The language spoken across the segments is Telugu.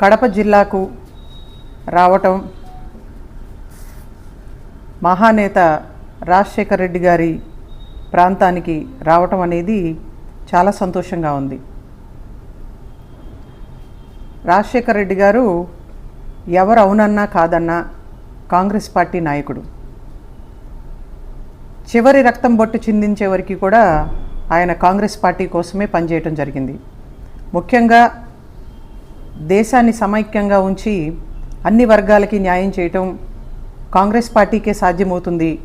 కడప జిల్లాకు రావటం మహానేత రాజశేఖర రెడ్డి గారి ప్రాంతానికి రావటం అనేది చాలా సంతోషంగా ఉంది. రాజశేఖర రెడ్డి గారు ఎవరు అవునన్నా కాదన్నా కాంగ్రెస్ పార్టీ నాయకుడు. చివరి రక్తం బొట్టు చిందించే వరకు కూడా ఆయన కాంగ్రెస్ పార్టీ కోసమే పనిచేయటం జరిగింది. ముఖ్యంగా దేశాన్ని సమైక్యంగా ఉంచి అన్ని వర్గాలకి న్యాయం చేయటం కాంగ్రెస్ పార్టీకే సాధ్యమవుతుంది.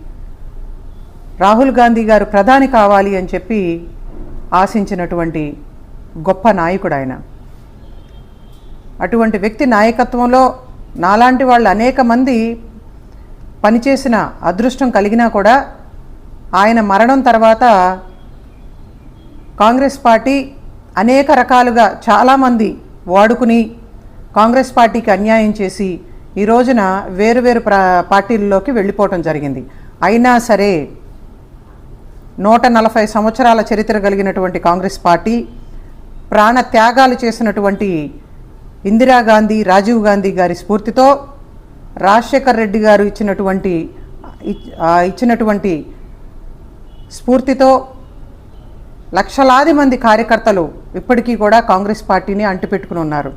రాహుల్ గాంధీ గారు ప్రధాని కావాలి అని చెప్పి ఆశించినటువంటి గొప్ప నాయకుడు ఆయన. అటువంటి వ్యక్తి నాయకత్వంలో నాలాంటి వాళ్ళు అనేక మంది పనిచేసిన అదృష్టం కలిగినా కూడా ఆయన మరణం తర్వాత కాంగ్రెస్ పార్టీ అనేక రకాలుగా చాలామంది వాడుకుని కాంగ్రెస్ పార్టీకి అన్యాయం చేసి ఈ రోజున వేరు వేరు పార్టీల్లోకి వెళ్ళిపోవటం జరిగింది. అయినా సరే నూట నలభై సంవత్సరాల చరిత్ర కలిగినటువంటి కాంగ్రెస్ పార్టీ ప్రాణ త్యాగాలు చేసినటువంటి ఇందిరాగాంధీ రాజీవ్ గాంధీ గారి స్ఫూర్తితో రాజశేఖర్ రెడ్డి గారు ఇచ్చినటువంటి ఇచ్చినటువంటి స్ఫూర్తితో లక్షలాది మంది కార్యకర్తలు ఇప్పటికీ కూడా కాంగ్రెస్ పార్టీని అంటిపెట్టుకుని ఉన్నారు.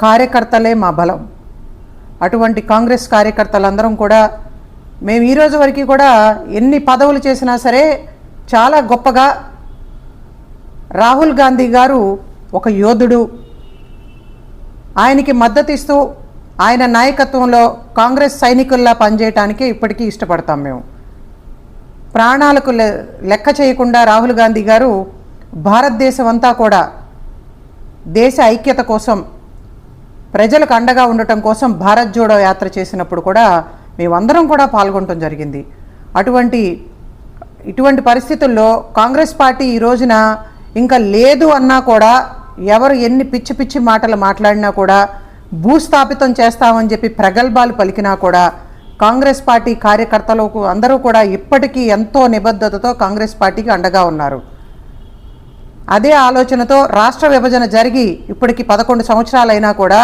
కార్యకర్తలే మా బలం. అటువంటి కాంగ్రెస్ కార్యకర్తలందరం కూడా మేము ఈ రోజు వరకు కూడా ఎన్ని పదవులు చేసినా సరే చాలా గొప్పగా రాహుల్ గాంధీ గారు ఒక యోధుడు. ఆయనకి మద్దతు ఇస్తూ ఆయన నాయకత్వంలో కాంగ్రెస్ సైనికుల్లా పనిచేయటానికి ఇప్పటికీ ఇష్టపడతాం మేము. ప్రాణాలకు లె- లెక్క చేయకుండా రాహుల్ గాంధీ గారు భారతదేశం అంతా కూడా దేశ ఐక్యత కోసం ప్రజలకు అండగా ఉండటం కోసం భారత్ జోడో యాత్ర చేసినప్పుడు కూడా మేమందరం కూడా పాల్గొనటం జరిగింది. అటువంటి ఇటువంటి పరిస్థితుల్లో కాంగ్రెస్ పార్టీ ఈ రోజున ఇంకా లేదు అన్నా కూడా ఎవరు ఎన్ని పిచ్చి పిచ్చి మాటలు మాట్లాడినా కూడా భూస్థాపితం చేస్తామని చెప్పి ప్రగల్భాలు పలికినా కూడా కాంగ్రెస్ పార్టీ కార్యకర్తలకు అందరూ కూడా ఇప్పటికీ ఎంతో నిబద్ధతతో కాంగ్రెస్ పార్టీకి అండగా ఉన్నారు. అదే ఆలోచనతో రాష్ట్ర విభజన జరిగి ఇప్పటికి పదకొండు సంవత్సరాలైనా కూడా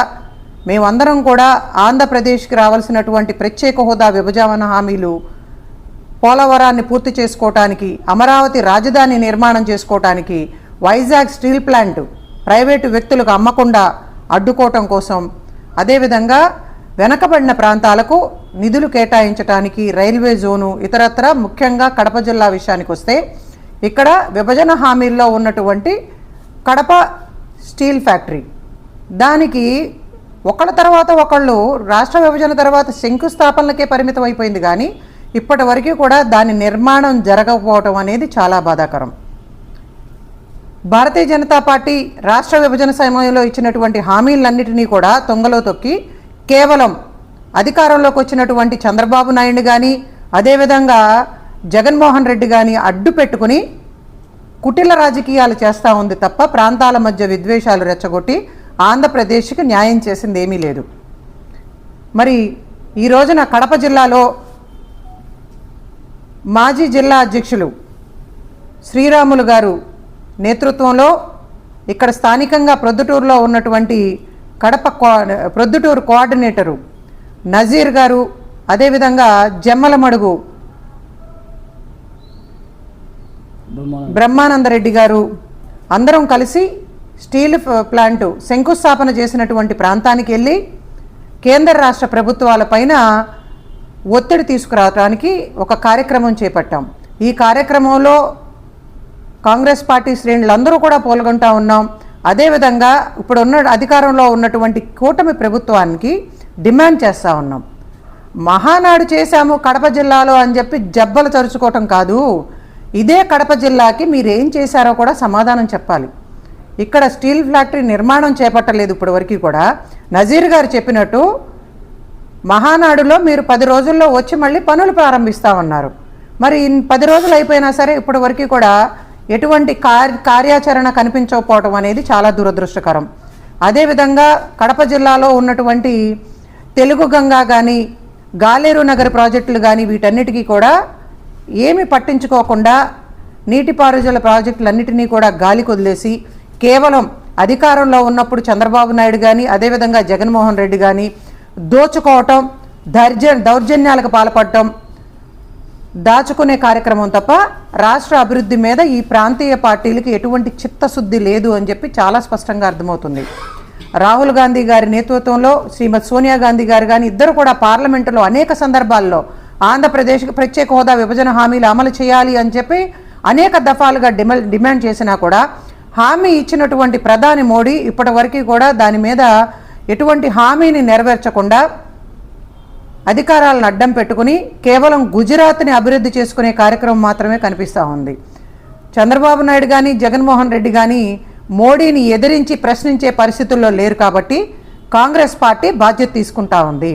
మేమందరం కూడా ఆంధ్రప్రదేశ్కి రావాల్సినటువంటి ప్రత్యేక హోదా విభజన హామీలు పోలవరాన్ని పూర్తి చేసుకోవటానికి అమరావతి రాజధాని నిర్మాణం చేసుకోవటానికి వైజాగ్ స్టీల్ ప్లాంట్ ప్రైవేటు వ్యక్తులకు అమ్మకుండా అడ్డుకోవటం కోసం అదేవిధంగా వెనకబడిన ప్రాంతాలకు నిధులు కేటాయించడానికి రైల్వే జోను ఇతరత్ర ముఖ్యంగా కడప జిల్లా విషయానికి వస్తే ఇక్కడ విభజన హామీల్లో ఉన్నటువంటి కడప స్టీల్ ఫ్యాక్టరీ. దానికి ఒకళ్ళ తర్వాత ఒకళ్ళు రాష్ట్ర విభజన తర్వాత శంకుస్థాపనలకే పరిమితం అయిపోయింది కానీ ఇప్పటి వరకు కూడా దాని నిర్మాణం జరగకపోవటం అనేది చాలా బాధాకరం. భారతీయ జనతా పార్టీ రాష్ట్ర విభజన సమయంలో ఇచ్చినటువంటి హామీలన్నింటినీ కూడా తొంగలో తొక్కి కేవలం అధికారంలోకి వచ్చినటువంటి చంద్రబాబు నాయుడు కానీ అదేవిధంగా జగన్మోహన్ రెడ్డి కానీ అడ్డు పెట్టుకుని కుటిల రాజకీయాలు చేస్తూ ఉంది తప్ప ప్రాంతాల మధ్య విద్వేషాలు రెచ్చగొట్టి ఆంధ్రప్రదేశ్కి న్యాయం చేసింది ఏమీ లేదు. మరి ఈ రోజున కడప జిల్లాలో మాజీ జిల్లా అధ్యక్షులు శ్రీరాములు గారు నేతృత్వంలో ఇక్కడ స్థానికంగా ప్రొద్దుటూరులో ఉన్నటువంటి కడప కో- ప్రొద్దుటూరు కోఆర్డినేటరు నజీర్ గారు అదేవిధంగా జమ్మలమడుగు బ్రహ్మానందరెడ్డి. గారు అందరం కలిసి స్టీల్ ప్లాంట్ ప్లాంటు శంకుస్థాపన చేసినటువంటి ప్రాంతానికి వెళ్ళి కేంద్ర రాష్ట్ర ప్రభుత్వాలపైన ఒత్తిడి తీసుకురావడానికి ఒక కార్యక్రమం చేపట్టాం. ఈ కార్యక్రమంలో కాంగ్రెస్ పార్టీ శ్రేణులందరూ కూడా పాల్గొంటా ఉన్నాం. అదేవిధంగా ఇప్పుడు ఉన్న అధికారంలో ఉన్నటువంటి కూటమి ప్రభుత్వానికి డిమాండ్ చేస్తూ ఉన్నాం. మహానాడు చేశాము కడప జిల్లాలో అని చెప్పి జబ్బలు తరుచుకోవటం కాదు. ఇదే కడప జిల్లాకి మీరు ఏం చేశారో కూడా సమాధానం చెప్పాలి. ఇక్కడ స్టీల్ ఫ్యాక్టరీ నిర్మాణం చేపట్టలేదు ఇప్పటి వరకు కూడా. నజీర్ గారు చెప్పినట్టు మహానాడులో మీరు పది రోజుల్లో వచ్చి మళ్ళీ పనులు ప్రారంభిస్తామన్నారు. మరి పది రోజులు అయిపోయినా సరే ఇప్పటి వరకు కూడా ఎటువంటి కార్యాచరణ కనిపించకపోవటం అనేది చాలా దురదృష్టకరం. అదేవిధంగా కడప జిల్లాలో ఉన్నటువంటి తెలుగు గంగా కానీ గాలేరు నగర్ ప్రాజెక్టులు కానీ వీటన్నిటికీ కూడా ఏమి పట్టించుకోకుండా నీటిపారుదల ప్రాజెక్టులన్నిటినీ కూడా గాలి కొదిలేసి కేవలం అధికారంలో ఉన్నప్పుడు చంద్రబాబు నాయుడు కానీ అదేవిధంగా జగన్మోహన్ రెడ్డి కానీ దోచుకోవటం దర్జ దౌర్జన్యాలకు పాల్పడటం దాచుకునే కార్యక్రమం తప్ప రాష్ట్ర అభివృద్ధి మీద ఈ ప్రాంతీయ పార్టీలకి ఎటువంటి చిత్తశుద్ధి లేదు అని చెప్పి చాలా స్పష్టంగా అర్థమవుతుంది. రాహుల్ గాంధీ గారి నేతృత్వంలో శ్రీమతి సోనియా గాంధీ గారు కానీ ఇద్దరు కూడా పార్లమెంటులో అనేక సందర్భాల్లో ఆంధ్రప్రదేశ్కి ప్రత్యేక హోదా విభజన హామీలు అమలు చేయాలి అని చెప్పి అనేక దఫాలుగా డిమా డిమాండ్ చేసినా కూడా హామీ ఇచ్చినటువంటి ప్రధాని మోడీ ఇప్పటి కూడా దాని మీద ఎటువంటి హామీని నెరవేర్చకుండా అధికారాలను అడ్డం పెట్టుకుని కేవలం గుజరాత్ని అభివృద్ధి చేసుకునే కార్యక్రమం మాత్రమే కనిపిస్తూ ఉంది. చంద్రబాబు నాయుడు కానీ జగన్మోహన్ రెడ్డి కానీ మోడీని ఎదిరించి ప్రశ్నించే పరిస్థితుల్లో లేరు కాబట్టి కాంగ్రెస్ పార్టీ బాధ్యత తీసుకుంటా ఉంది.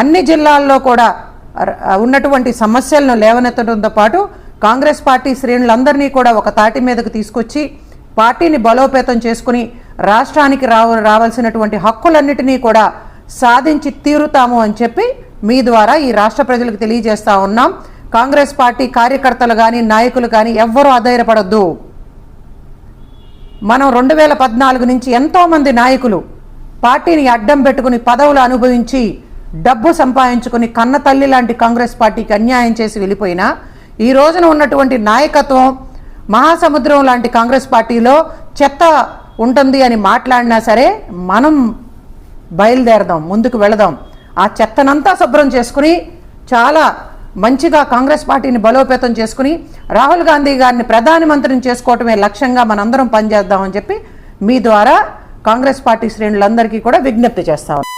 అన్ని జిల్లాల్లో కూడా ఉన్నటువంటి సమస్యలను లేవనెత్తడంతో పాటు కాంగ్రెస్ పార్టీ శ్రేణులందరినీ కూడా ఒక తాటి మీదకు తీసుకొచ్చి పార్టీని బలోపేతం చేసుకుని రాష్ట్రానికి రావ రావాల్సినటువంటి హక్కులన్నిటినీ కూడా సాధించి తీరుతాము అని చెప్పి మీ ద్వారా ఈ రాష్ట్ర ప్రజలకు తెలియజేస్తా ఉన్నాం. కాంగ్రెస్ పార్టీ కార్యకర్తలు కానీ నాయకులు కానీ ఎవ్వరూ అధైర్యపడద్దు. మనం రెండు వేల పద్నాలుగు నుంచి ఎంతోమంది నాయకులు పార్టీని అడ్డం పెట్టుకుని పదవులు అనుభవించి డబ్బు సంపాదించుకుని కన్న తల్లి లాంటి కాంగ్రెస్ పార్టీకి అన్యాయం చేసి వెళ్ళిపోయినా ఈ రోజున ఉన్నటువంటి నాయకత్వం మహాసముద్రం లాంటి కాంగ్రెస్ పార్టీలో చెత్త ఉంటుంది అని మాట్లాడినా సరే మనం బయలుదేరదాం ముందుకు వెళదాం. ఆ చెత్తనంతా శుభ్రం చేసుకుని చాలా మంచిగా కాంగ్రెస్ పార్టీని బలోపేతం చేసుకుని రాహుల్ గాంధీ గారిని ప్రధానమంత్రిని చేసుకోవటమే లక్ష్యంగా మనందరం పనిచేద్దామని చెప్పి మీ ద్వారా కాంగ్రెస్ పార్టీ శ్రేణులందరికీ కూడా విజ్ఞప్తి చేస్తాం